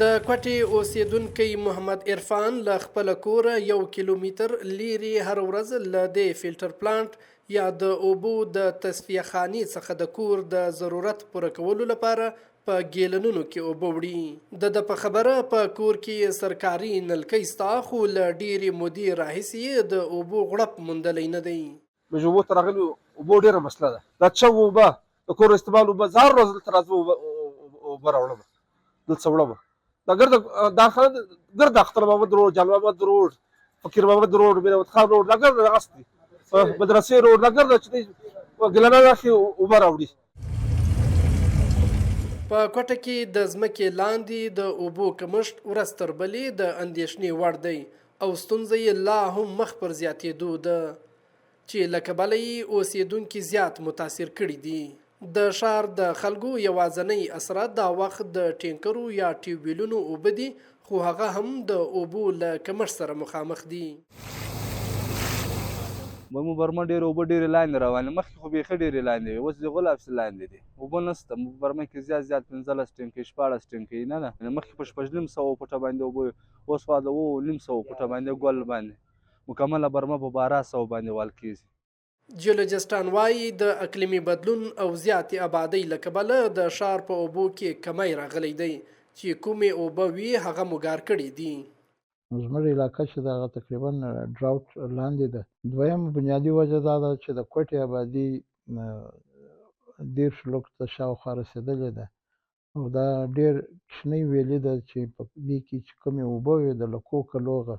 د کوټې اوسیدونکي محمد عرفان له خپل کور یو کیلومتر لیري هر ورځ له د فلټر پلانټ یا د اوبو د تصفیه خانې څخه د کور د ضرورت پوره کولو لپاره په ګیلنونو کې اوبه وړي. د د په خبره په کور کې سرکاري نلکۍ ستا خو له ډېرې مودې راهیسې د اوبو غړپ موندلی نه دی. موږ اوبو ته راغلي اوبو ډېره مسله ده. دا چا اوبه؟ د کور استعمال اوبه زه هر ورځ دلته راځم اوبه اوبه راوړم دلته وړم دا ګرد دا خلک ګرد اختر محمد روډ جان محمد روډ فقیر محمد روډ میرات خان روډ دا ګرد اصلي مدرسې روډ دا ګرد چې ګلانه راخي اوبه راوړي په کوټه کې د ځمکې لاندې د اوبو کمښت ورځ تر بلې د اندېښنې وړ دی او ستونزه یې لا هم مخ پر زیاتېدو ده چې له کبله یې اوسیدونکي زیات متاثر کړي دي د ښار د خلکو یوازنۍ اثرات دا وخت د ټینکرو یا ټیوبیلونو اوبه دي خو هغه هم د اوبو له کمښت سره مخامخ دي. مو برمه ډېر اوبه ډېرې لاندې روانې مخکې خو بیخي ډېرې لاندې وي اوس د غول افس لاندې دي. اوبه نشته مو برمه کې زیات زیات پنځلس ټینکۍ شپاړس ټینکۍ نه ده. مخکې په شپږ نیم سوه فوټه باندې اوبه اوس خوا د اووه نیم سوه فوټه باندې ګل باندې. مکمله برمه په باره سوه باندې وال کېږي جیولوجستان وایي د اقلیمي بدلون او زیاتې آبادۍ له کبله د ښار په اوبو کې کمی راغلی دی چې کومې اوبه وي هغه مګار کړي دي. زموږ علاقه چې دغه تقریبا ډراوټ لاندې ده. دویم بنیادی وجه دا ده چې د کوټې آبادي دېرش لوک ته شاوخوا رسېدلې ده. او دا ډېر کوچنۍ ویلې ده چې په دې کې چې کومې اوبه وي د لکو کلوغه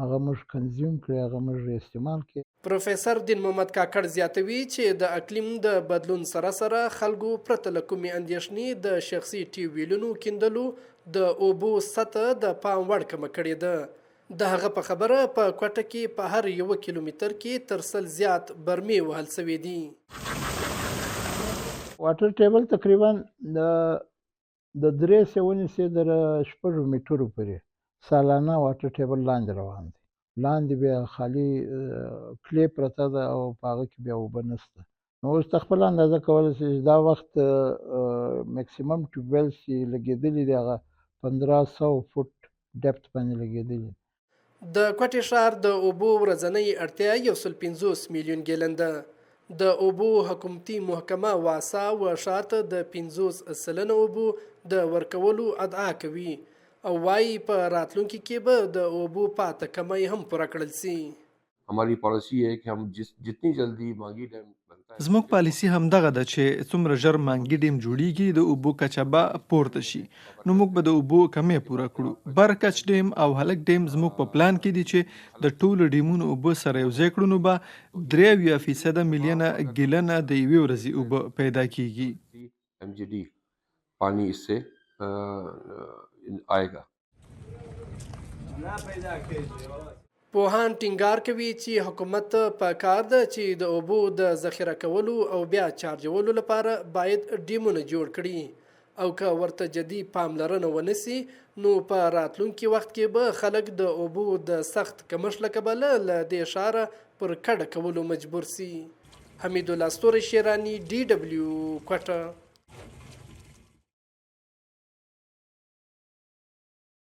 هغه موږ کنزیوم کړي هغه موږ استعمال کړي. پروفیسور دین محمد کاکړ زیاتوي چې د اقلیم د بدلون سره سره خلکو پرته له کومې اندېښنې د شخصي ټیویلونو کیندلو د اوبو سطح د پام وړ کمه کړې ده. د هغه په خبره په کوټه کې په هر یو کیلومتر کې تر سل زیات برمې وهل سوي دي. واټر ټیبل تقریبا د د درې سوونې سي در شپږ میټرو پورې سالانه واټر ټیبل لاندې روان دی. لاندې بیا خالی کلی پرته ده او په هغه کې بیا اوبه نشته. نو اوس خپل اندازه کولای شي دا وخت میکسیمم ټیوبویل چې لګېدلي دي هغه 1500 فوټ ډپت باندې لګېدلي د کوټې ښار د اوبو ورځنۍ اړتیا یو سل پنځوس میلیون ګیلن ده. د اوبو حکومتي محکمه واسا و شاته د پنځوس سلنه اوبو د ورکولو ادعا کوي او وایي په راتلونکي کې به د اوبو پاته کمی هم پوره کړل سي. هماري پالیسی ہے کہ ہم جس جتنی جلدی مانگی ڈیم زموږ پالیسی همدغه ده چې څومره ژر مانګي ډیم جوړیږي د اوبو کچبه پورته شي. نو موږ به د اوبو کمې پوره کړو. برکچ ډیم او هلک ډیم زموږ په پلان کې دي چې د ټولو ډیمونو اوبو سره یو ځای کړو نو به 3% ملیونه ګلنه د یوې ورځې اوبه پیدا کیږي. ام جی ڈی پانی اس سے آएगा پوهان ټینګار کوي چې حکومت په کار ده چې د اوبو د ذخیره کولو او بیا چارجولو لپاره باید ډیمونه جوړ کړي. او که ورته جدي پاملرنه ونسی نو په راتلونکي وخت کې به خلک د اوبو د سخت کمښت لکبل له دې شاره پر کډه کولو مجبور سي. حمید الله ستوري شیرانی ډي ډبلیو کوټه.